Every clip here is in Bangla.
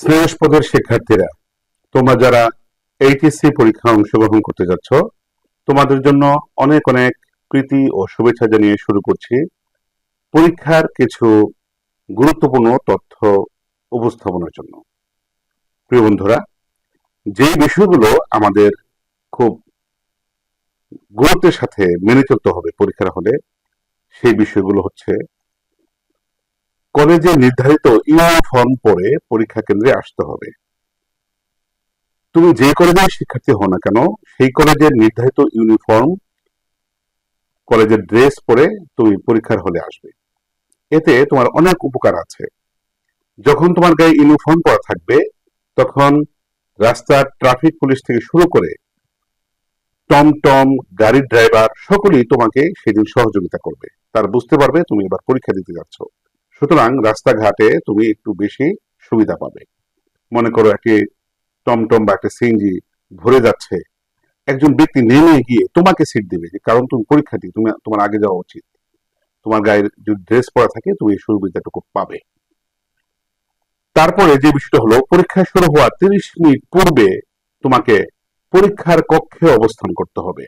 স্নেহস্পদের শিক্ষার্থীরা, তোমরা যারা এইচএসসি পরীক্ষা অংশগ্রহণ করতে যাচ্ছ, তোমাদের জন্য অনেক অনেক প্রীতি ও শুভেচ্ছা জানিয়ে শুরু করছি। পরীক্ষার কিছু গুরুত্বপূর্ণ তথ্য উপস্থাপনের জন্য। প্রিয় বন্ধুরা যে বিষয়গুলো আমাদের খুব গুরুত্বের সাথে মেনে চলতে হবে পরীক্ষার হলে, সেই বিষয়গুলো হচ্ছে কলেজে নির্ধারিত ইউনিফর্ম পরে পরীক্ষা কেন্দ্রে আসতে হবে। তুমি যে কলেজের শিক্ষার্থী হও না কেন, সেই কলেজের নির্ধারিত ইউনিফর্ম, কলেজের ড্রেস পরে তুমি পরীক্ষার হলে আসবে। এতে তোমার অনেক উপকার আছে। যখন তোমার গায়ে ইউনিফর্ম পরা থাকবে, তখন রাস্তার ট্রাফিক পুলিশ থেকে শুরু করে টমটম গাড়ির ড্রাইভার সকলেই তোমাকে সেদিন সহযোগিতা করবে। তার বুঝতে পারবে তুমি এবার পরীক্ষা দিতে যাচ্ছ। সুতরাং রাস্তাঘাটে তুমি একটু বেশি সুবিধা পাবে। মনে করো একটি টমটম বা একটা সিএনজি ভরে যাচ্ছে। একজন ব্যক্তি নেমে গিয়ে তোমাকে সিট দেবে কারণ তুমি পরীক্ষার্থী তুমি, তোমার আগে যাওয়া উচিত। তোমার গায়ের যদি ড্রেস পরা থাকে, তুমি এই সুবিধাটুকু পাবে। তারপরে যে বিষয়টা হলো, পরীক্ষা শুরু হওয়ার তিরিশ মিনিট পূর্বে তোমাকে পরীক্ষার কক্ষে অবস্থান করতে হবে।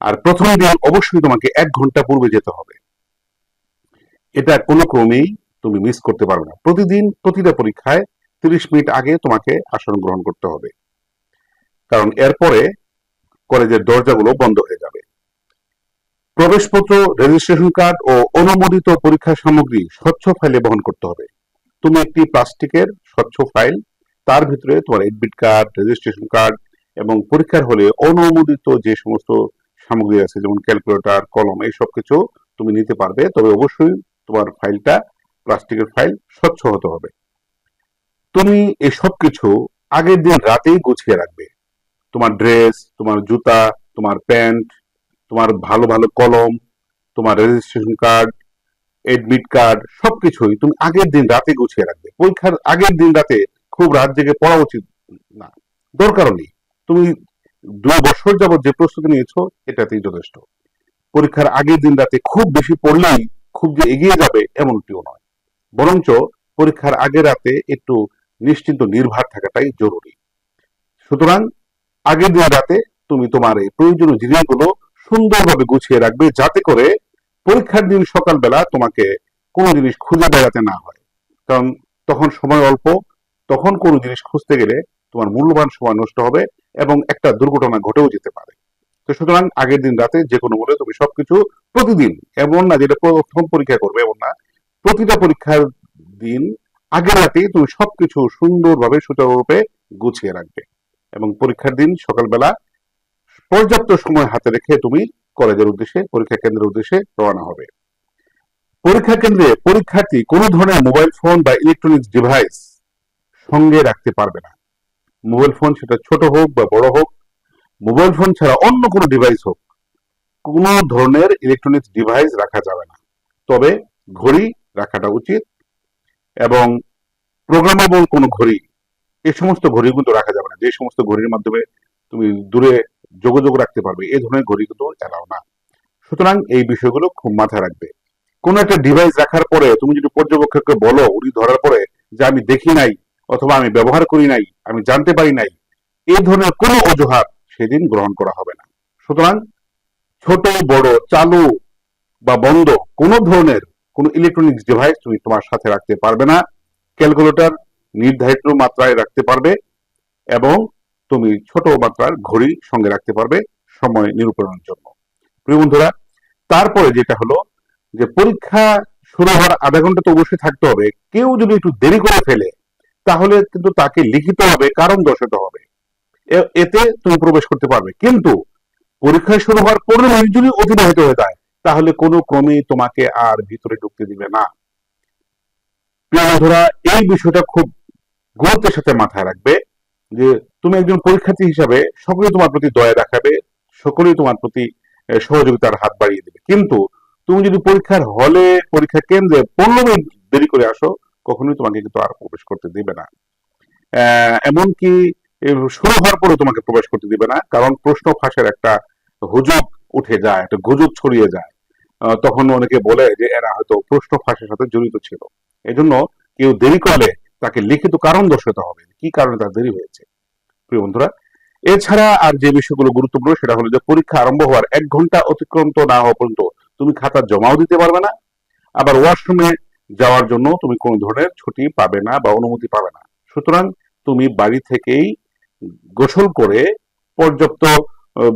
আর প্রথম দিন অবশ্যই তোমাকে এক ঘণ্টা পূর্বে যেতে হবে। এটা কোনো ক্রমেই তুমি মিস করতে পারবে না। প্রতিদিন প্রতিটা পরীক্ষায় তিরিশ মিনিট আগে তোমাকে আসন গ্রহণ করতে হবে। কারণ এরপরে কলেজের দরজাগুলো বন্ধ হয়ে যাবে। প্রবেশপত্র রেজিস্ট্রেশন কার্ড ও অনুমোদিত পরীক্ষা সামগ্রী স্বচ্ছ ফাইলে বহন করতে হবে। তুমি একটি প্লাস্টিকের স্বচ্ছ ফাইল তার ভিতরে তোমার এডমিট কার্ড রেজিস্ট্রেশন কার্ড এবং পরীক্ষার হলে অনুমোদিত যে সমস্ত সামগ্রী আছে, যেমন ক্যালকুলেটর কলম এই সব কিছু তুমি নিতে পারবে। তবে অবশ্যই তোমার ফাইলটা, প্লাস্টিকের ফাইল, স্বচ্ছ হতে হবে। তুমি এই সব কিছু আগের দিন রাতেই গুছিয়ে রাখবে। তোমার ড্রেস, তোমার জুতা, তোমার প্যান্ট, তোমার ভালো ভালো কলম, তোমার রেজিস্ট্রেশন কার্ড এডমিট কার্ড সবকিছুই তুমি আগের দিন রাতে গুছিয়ে রাখবে। পরীক্ষার আগের দিন রাতে খুব রাত জেগে পড়া উচিত না। দরকারও নেই। তুমি দুই বছর যাবত যে প্রস্তুতি নিয়েছো, এটাতেই যথেষ্ট। পরীক্ষার আগের দিন রাতে খুব বেশি পড়লেই খুব যে এগিয়ে যাবে এমনটিও নয়। বরঞ্চ পরীক্ষার আগের রাতে একটু নিশ্চিন্ত নির্ভার থাকাটাই জরুরি। সুতরাং আগের দিন রাতে তুমি তোমার এই প্রয়োজনীয় জিনিসগুলো সুন্দরভাবে গুছিয়ে রাখবে যাতে করে পরীক্ষার দিন সকালবেলা তোমাকে কোনো জিনিস খুঁজে বেড়াতে না হয়। কারণ তখন সময় অল্প, তখন কোনো জিনিস খুঁজতে গেলে তোমার মূল্যবান সময় নষ্ট হবে এবং একটা দুর্ঘটনা ঘটেও যেতে পারে। তো সুতরাং আগের দিন রাতে যে কোনো মূল্যে তুমি সবকিছু প্রতিদিন, এমন না যেটা প্রথম পরীক্ষা করবে, এমন না। প্রতিটা পরীক্ষার দিন আগের রাতেই তুমি সবকিছু সুন্দরভাবে, সুচারুরূপে গুছিয়ে রাখবে। এবং পরীক্ষার দিন সকালবেলা পর্যাপ্ত সময় হাতে রেখে তুমি কলেজের উদ্দেশ্যে, পরীক্ষা কেন্দ্রের উদ্দেশ্যে রওনা হবে। পরীক্ষা কেন্দ্রে পরীক্ষার্থী কোনো ধরনের মোবাইল ফোন বা ইলেকট্রনিক্স ডিভাইস সঙ্গে রাখতে পারবে না। মোবাইল ফোন সেটা ছোট হোক বা বড় হোক মোবাইল ফোন ছাড়া অন্য কোনো ডিভাইস হোক, কোনো ধরনের ইলেকট্রনিক্স ডিভাইস রাখা যাবে না। তবে ঘড়ি রাখাটা উচিত এবং প্রোগ্রামেবল কোনো ঘড়ি এই সমস্ত ঘড়ি কিন্তু রাখা যাবে না। যে সমস্ত ঘড়ির মাধ্যমে তুমি দূরে যোগাযোগ রাখতে পারবে এই ধরনের ঘড়ি কিন্তু এলাও না। সুতরাং এই বিষয়গুলো খুব মাথায় রাখবে। কোনো একটা ডিভাইস রাখার পরে তুমি যদি পর্যবেক্ষককে বলো, উনি ধরার পরে যে আমি দেখি নাই অথবা আমি ব্যবহার করি নাই, আমি জানতে পারি নাই এই ধরনের কোনো অজুহাত সেদিন গ্রহণ করা হবে না। সুতরাং ছোট, বড়, চালু বা বন্ধ কোনো ধরনের কোনো ইলেকট্রনিক্স ডিভাইস তুমি তোমার সাথে রাখতে পারবে না। ক্যালকুলেটর নির্ধারিত মাত্রায় রাখতে পারবে এবং তুমি ছোট মাত্রার ঘড়ি সঙ্গে রাখতে পারবে সময় নিরূপণের জন্য। প্রিয় বন্ধুরা, তারপরে যেটা হলো যে পরীক্ষা শুরু হওয়ার আধা ঘণ্টা তো অবশ্যই থাকতে হবে। কেউ যদি একটু দেরি করে ফেলে, তাহলে কিন্তু তাকে লিখিত হবে, কারণ দর্শাতে হবে। এতে তুমি প্রবেশ করতে পারবে। কিন্তু পরীক্ষা শুরু হওয়ার পনেরো মিনিট যদি অতিবাহিত হয়ে যায়, তাহলে কোনো ক্রমেই তোমাকে আর ভিতরে ঢুকতে দিবে না। বন্ধুরা, এই বিষয়টা খুব গুরুত্বের সাথে মাথায় রাখবে যে তুমি একজন পরীক্ষার্থী হিসাবে সকলেই তোমার প্রতি দয়া দেখাবে, সকলেই তোমার প্রতি সহযোগিতার হাত বাড়িয়ে দেবে। কিন্তু তুমি যদি পরীক্ষার হলে, পরীক্ষা কেন্দ্রে পনেরো মিনিট দেরি করে আসো, কখনোই তোমাকে কিন্তু আর প্রবেশ করতে দিবে না। এমনকি শুরু হওয়ার পরে তোমাকে প্রবেশ করতে দিবে না, কারণ প্রশ্ন ফাঁসের একটা হুজুগ উঠে যায়, একটা গুজব ছড়িয়ে যায়। তখন অনেকে বলে যে এরা হয়তো প্রশ্ন ফাঁসের সাথে জড়িত ছিল। এজন্য কেউ দেরি করলে তাকে লিখিত কারণ দর্শাতে হবে। কি কারণে তার দেরি হয়েছে? প্রিয় বন্ধুরা, এছাড়া আর যে বিষয়গুলো গুরুত্বপূর্ণ সেটা হলো যে পরীক্ষা আরম্ভ হওয়ার এক ঘণ্টা অতিক্রান্ত না হওয়া পর্যন্ত তুমি খাতা জমাও দিতে পারবে না। আবার ওয়াশরুমে যাওয়ার জন্য তুমি কোনো ধরনের ছুটি পাবে না বা অনুমতি পাবে না। সুতরাং তুমি বাড়ি থেকেই গোসল করে পর্যাপ্ত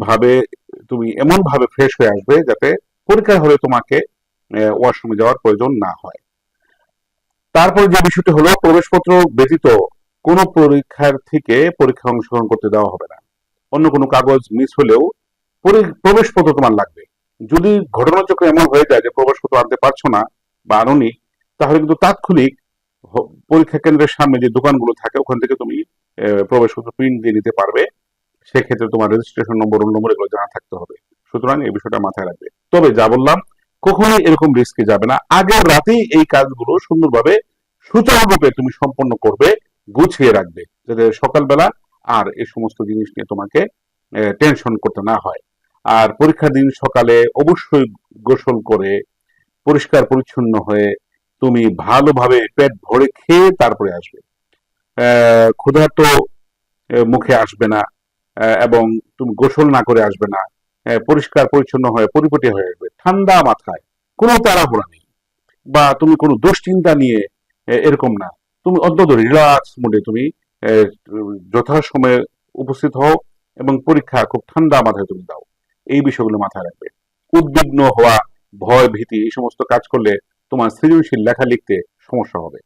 ভাবে তুমি এমন ভাবে ফ্রেশ হয়ে আসবে যাতে পরীক্ষা হলে তোমাকে ওয়াশরুমে যাওয়ার প্রয়োজন না হয়। তারপরে যে বিষয়টি হলো, প্রবেশপত্র ব্যতীত কোনো পরীক্ষার্থীকে পরীক্ষা অংশগ্রহণ করতে দেওয়া হবে না। অন্য কোনো কাগজ মিস হলেও পরি- প্রবেশপত্র তোমার লাগবে। যদি ঘটনাচক্রে এমন হয়ে যায় যে প্রবেশপত্র আনতে পারছ না বা আনোনি, তাহলে কিন্তু তাৎক্ষণিক পরীক্ষা কেন্দ্রের সামনে যে দোকানগুলো থাকে, ওখান থেকে তুমি প্রবেশপত্র প্রিন্ট দিয়ে নিতে পারবে, সেক্ষেত্রে তোমার রেজিস্ট্রেশন নম্বর রোল নম্বর এগুলো জানা থাকতে হবে। সুতরাং এই বিষয়টা মাথায় রাখবে। তবে যা বললাম, কখনোই এরকম রিস্কে যাবে না। আগের রাতেই এই কাজগুলো সুন্দরভাবে সুচারুরূপে তুমি সম্পন্ন করবে, গুছিয়ে রাখবে, যাতে সকালবেলা আর এই সমস্ত জিনিস নিয়ে তোমাকে টেনশন করতে না হয়। আর পরীক্ষার দিন সকালে অবশ্যই গোসল করে, পরিষ্কার পরিচ্ছন্ন হয়ে তুমি ভালোভাবে পেট ভরে খেয়ে তারপরে আসবে। ক্ষুধার্ত মুখে আসবে না এবং তুমি গোসল না করে আসবে না পরিষ্কার, পরিচ্ছন্ন হয়ে, পরিপটি হয়ে আসবে, ঠান্ডা মাথায়, কোনো তাড়াহুড়া নেই, বা তুমি কোনো দুশ্চিন্তা নিয়ে এরকম না, তুমি অন্তত রিল্যাক্স মোডে তুমি যথাসময়ে উপস্থিত হও, এবং পরীক্ষা খুব ঠান্ডা মাথায় তুমি দাও, এই বিষয়গুলো মাথায় রাখবে, উদ্বিগ্ন হওয়া, ভয় ভীতি, এই সমস্ত কাজ করলে তোমার সৃজনশীল লেখা লিখতে সমস্যা হবে।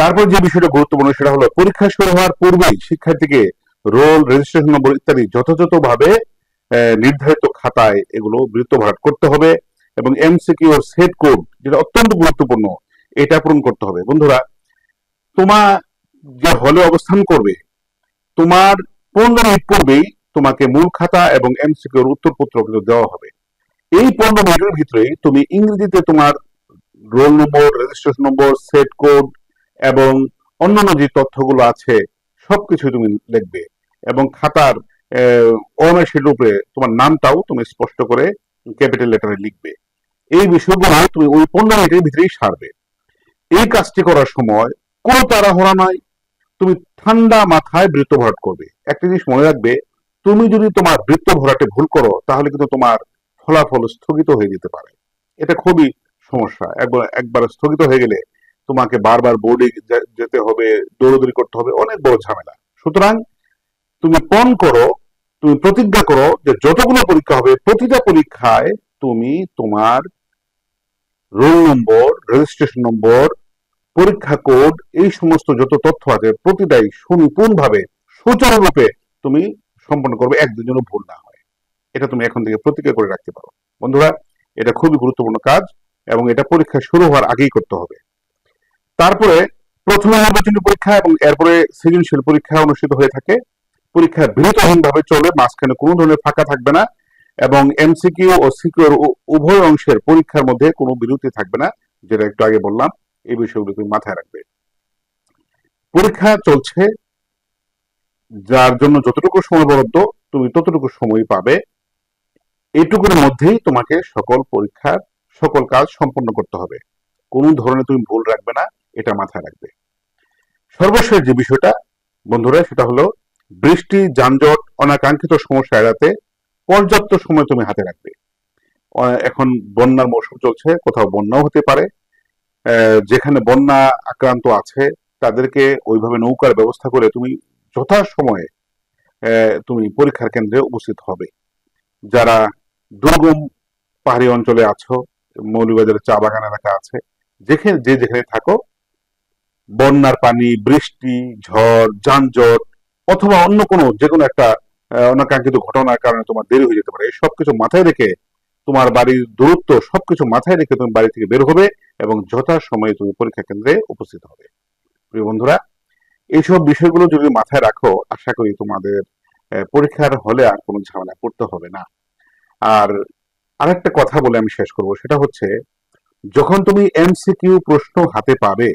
তারপর যে বিষয়টা গুরুত্বপূর্ণ সেটা হলো পরীক্ষা শুরু হওয়ার পূর্বেই শিক্ষার্থীকে রোল রেজিস্ট্রেশন নম্বর ইত্যাদি যথাযথভাবে নির্ধারিত খাতায় এগুলো বৃত্ত ভরাট করতে হবে এবং এমসিকিউ ওর সেট কোড যেটা অত্যন্ত গুরুত্বপূর্ণ, এটা পূরণ করতে হবে। বন্ধুরা তোমার যে হলে অবস্থান করবে, তোমার পনেরো মিনিট পূর্বেই তোমাকে মূল খাতা এবং এমসিকিউর উত্তরপত্র কিন্তু দেওয়া হবে। এই পনেরো মিনিটের ভিতরে তুমি ইংরেজিতে তোমার roll number registration number set code এবং অন্যান্য যে তথ্যগুলো আছে, সবকিছু তুমি লিখবে এবং খাতার তোমার নামটাও তুমি স্পষ্ট করে ক্যাপিটাল লেটারে লিখবে। এই বিষয়গুলো তুমি ওই পনেরো মিনিটের ভিতরেই সারবে। এই কাজটি করার সময় কোনো তাড়াহুড়া নয় তুমি ঠান্ডা মাথায় বৃত্ত ভরাট করবে। একটা জিনিস মনে রাখবে, তুমি যদি তোমার বৃত্ত ভরাটে ভুল করো, তাহলে কিন্তু তোমার ফলাফল স্থগিত হয়ে যেতে পারে। এটা খুবই সমস্যা। একবার একবার স্থগিত হয়ে গেলে তোমাকে বারবার বোর্ডে যেতে হবে, দৌড়দৌড়ি করতে হবে, অনেক বড় ঝামেলা। সুতরাং তুমি পণ করো, তুমি প্রতিজ্ঞা করো যে যতগুলো পরীক্ষা হবে, প্রতিটা পরীক্ষায় তুমি তোমার রোল নম্বর রেজিস্ট্রেশন নম্বর পরীক্ষা কোড এই সমস্ত যত তথ্য আছে, প্রতিটাই সুনিপুণভাবে সুচারুরূপে তুমি সম্পন্ন করবে, একদিন যেন ভুল না হয়। এটা তুমি এখন থেকে প্রতিজ্ঞা করে রাখতে পারো। বন্ধুরা, এটা খুবই গুরুত্বপূর্ণ কাজ এবং এটা পরীক্ষা শুরু হওয়ার আগেই করতে হবে। তারপরে প্রথমে নির্বাচনী পরীক্ষা এবং এরপরে সৃজনশীল পরীক্ষা অনুষ্ঠিত হয়ে থাকে। পরীক্ষা বিরতহীন ভাবে চলে, মাঝখানে কোনো ধরনের ফাঁকা থাকবে না এবং এমসিকিউ ও সিকিউর উভয় অংশের পরীক্ষার মধ্যে কোনো বিরতি থাকবে না, যেটা একটু আগে বললাম, এই বিষয়গুলো তুমি মাথায় রাখবে। পরীক্ষা চলছে, যার জন্য যতটুকু সময় বরাদ্দ, তুমি ততটুকু সময় পাবে। এইটুকুর মধ্যেই তোমাকে সকল পরীক্ষার সকল কাজ সম্পন্ন করতে হবে। কোন ধরনের তুমি ভুল রাখবে না। এটা মাথায় রাখবে। সর্বশেষ যে বিষয়টা, বন্ধুরা, সেটা হলো বৃষ্টি, যানজট, অনাকাঙ্ক্ষিত সমস্যা এড়াতে পর্যাপ্ত সময় তুমি হাতে রাখবে। এখন বন্যার মৌসুম চলছে, কোথাও বন্যাও হতে পারে। যেখানে বন্যা আক্রান্ত আছে, তাদেরকে ওইভাবে নৌকার ব্যবস্থা করে তুমি যথাসময়ে তুমি পরীক্ষার কেন্দ্রে উপস্থিত হবে। যারা দুর্গম পাহাড়ি অঞ্চলে আছো মৌলভীবাজারের চা বাগান এলাকা আছে যেখানে যে যেখানে থাকো বন্যার পানি, বৃষ্টি, ঝড়, যানজট, অথবা অন্য কোনো যে কোনো একটা অনাকাঙ্ক্ষিত ঘটনার কারণে তোমার দেরি হয়ে যেতে পারে। এই সবকিছু মাথায় রেখে তোমার বাড়ির দূরত্ব সবকিছু মাথায় রেখে তুমি বাড়ি থেকে বের হবে এবং যথা সময়ে তুমি পরীক্ষা কেন্দ্রে উপস্থিত হবে। প্রিয় বন্ধুরা, এইসব বিষয়গুলো যদি মাথায় রাখো, আশা করি তোমাদের পরীক্ষার হলে আর কোনো ঝামেলা করতে হবে না। আর আরেকটা কথা বলে আমি শেষ করব, সেটা হচ্ছে, যখন তুমি এমসিকিউ প্রশ্ন হাতে পাবে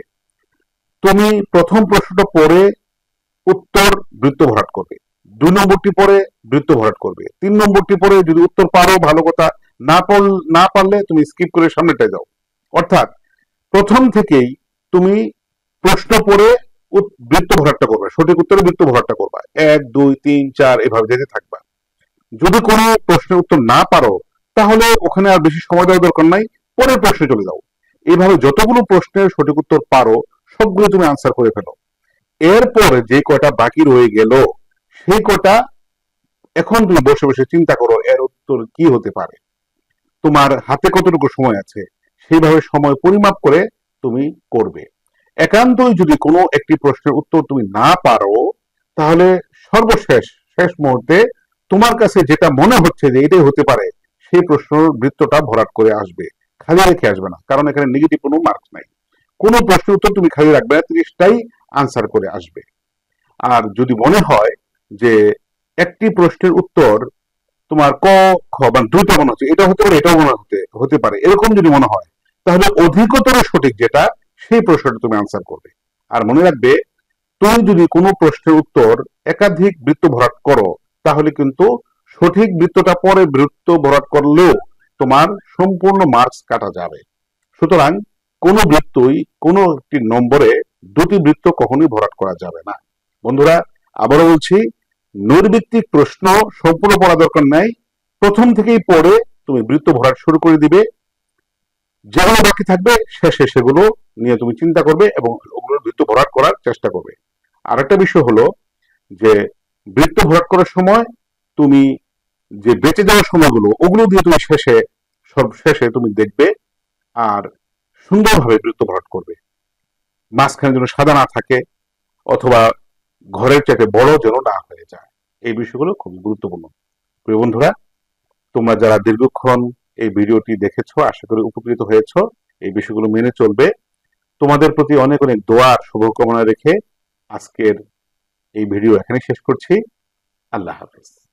তুমি প্রথম প্রশ্নটা পড়ে উত্তর বৃত্ত ভরাট করবে। দুই নম্বরটি পরে বৃত্ত ভরাট করবে। তিন নম্বরটি পরে যদি উত্তর পারো, ভালো কথা। না পড়, না পারলে তুমি স্কিপ করে সামনেটায় যাও। অর্থাৎ প্রথম থেকেই তুমি প্রশ্ন উত- বৃত্ত ভরাটটা করবে। সঠিক উত্তরে বৃত্ত ভরাটটা করবা। এক, দুই, তিন, চার, এভাবে যেতে থাকবা। যদি কোনো প্রশ্নের উত্তর না পারো, তাহলে ওখানে আর বেশি সময় দেওয়ার দরকার নাই। পরের প্রশ্নে চলে যাও। এইভাবে যতগুলো প্রশ্নের সঠিক উত্তর পারো সবগুলো তুমি আনসার করে ফেলো। এরপরে যে কয়টা বাকি রয়ে গেল, সেই কটা এখন তুমি বসে বসে চিন্তা করো, এর উত্তর কি হতে পারে। তোমার হাতে কতটুকু সময় আছে, সেইভাবে সময় পরিমাপ করে তুমি করবে। একান্তই যদি কোনো একটি প্রশ্নের উত্তর তুমি না পারো, তাহলে সর্বশেষ, শেষ মুহূর্তে তোমার কাছে যেটা মনে হচ্ছে যে এটাই হতে পারে, সেই প্রশ্নের বৃত্তটা ভরাট করে আসবে। খালি রেখে আসবে না, কারণ এখানে নেগেটিভ কোনো মার্কস নাই। কোনো প্রশ্নের উত্তর তুমি খালি রাখবে না, তিরিশটাই আনসার করে আসবে। আর যদি মনে হয় যে একটি প্রশ্নের উত্তর তোমার ক, খ মানে দ্রুত মনে হচ্ছে, এটা হতে পারে, এটাও মনে হতে হতে পারে, এরকম যদি মনে হয়, তাহলে অধিকতর সঠিক যেটা, সেই প্রশ্নটা তুমি আনসার করবে। আর মনে রাখবে, তুমি যদি কোনো প্রশ্নের উত্তর একাধিক বৃত্ত ভরাট করো, তাহলে কিন্তু সঠিক বৃত্তটা পরে বৃত্ত ভরাট করলেও তোমার সম্পূর্ণ মার্কস কাটা যাবে। সুতরাং কোনো বৃত্তই, কোনো একটি নম্বরে দুটি বৃত্ত কখনোই ভরাট করা যাবে না। বন্ধুরা, আবারও বলছি নৈর্ভিত্তিক প্রশ্ন সম্পূর্ণ পড়া দরকার নাই। প্রথম থেকেই পড়ে তুমি বৃত্ত ভরাট শুরু করে দিবে। যেগুলো বাকি থাকবে, শেষে সেগুলো নিয়ে তুমি চিন্তা করবে এবং ওগুলোর বৃত্ত ভরাট করার চেষ্টা করবে। আর একটা বিষয় হলো যে, বৃত্ত ভরাট করার সময় তুমি যে বেঁচে যাওয়ার সময়গুলো, ওগুলো দিয়ে তুমি শেষে, সব শেষে তুমি দেখবে। আর সুন্দরভাবে বৃত্ত ভরাট করবে। মাঝখানে যেন সাদা না থাকে অথবা ঘরের চাইতে বড় যেন না হয়ে যায়। এই বিষয়গুলো খুব গুরুত্বপূর্ণ। প্রিয় বন্ধুরা, তোমরা যারা দীর্ঘক্ষণ এই ভিডিওটি দেখেছ, আশা করি উপকৃত হয়েছো, এই বিষয়গুলো মেনে চলবে। তোমাদের প্রতি অনেক অনেক দোয়ার শুভকামনা রেখে আজকের এই ভিডিও এখানে শেষ করছি। আল্লাহ হাফেজ।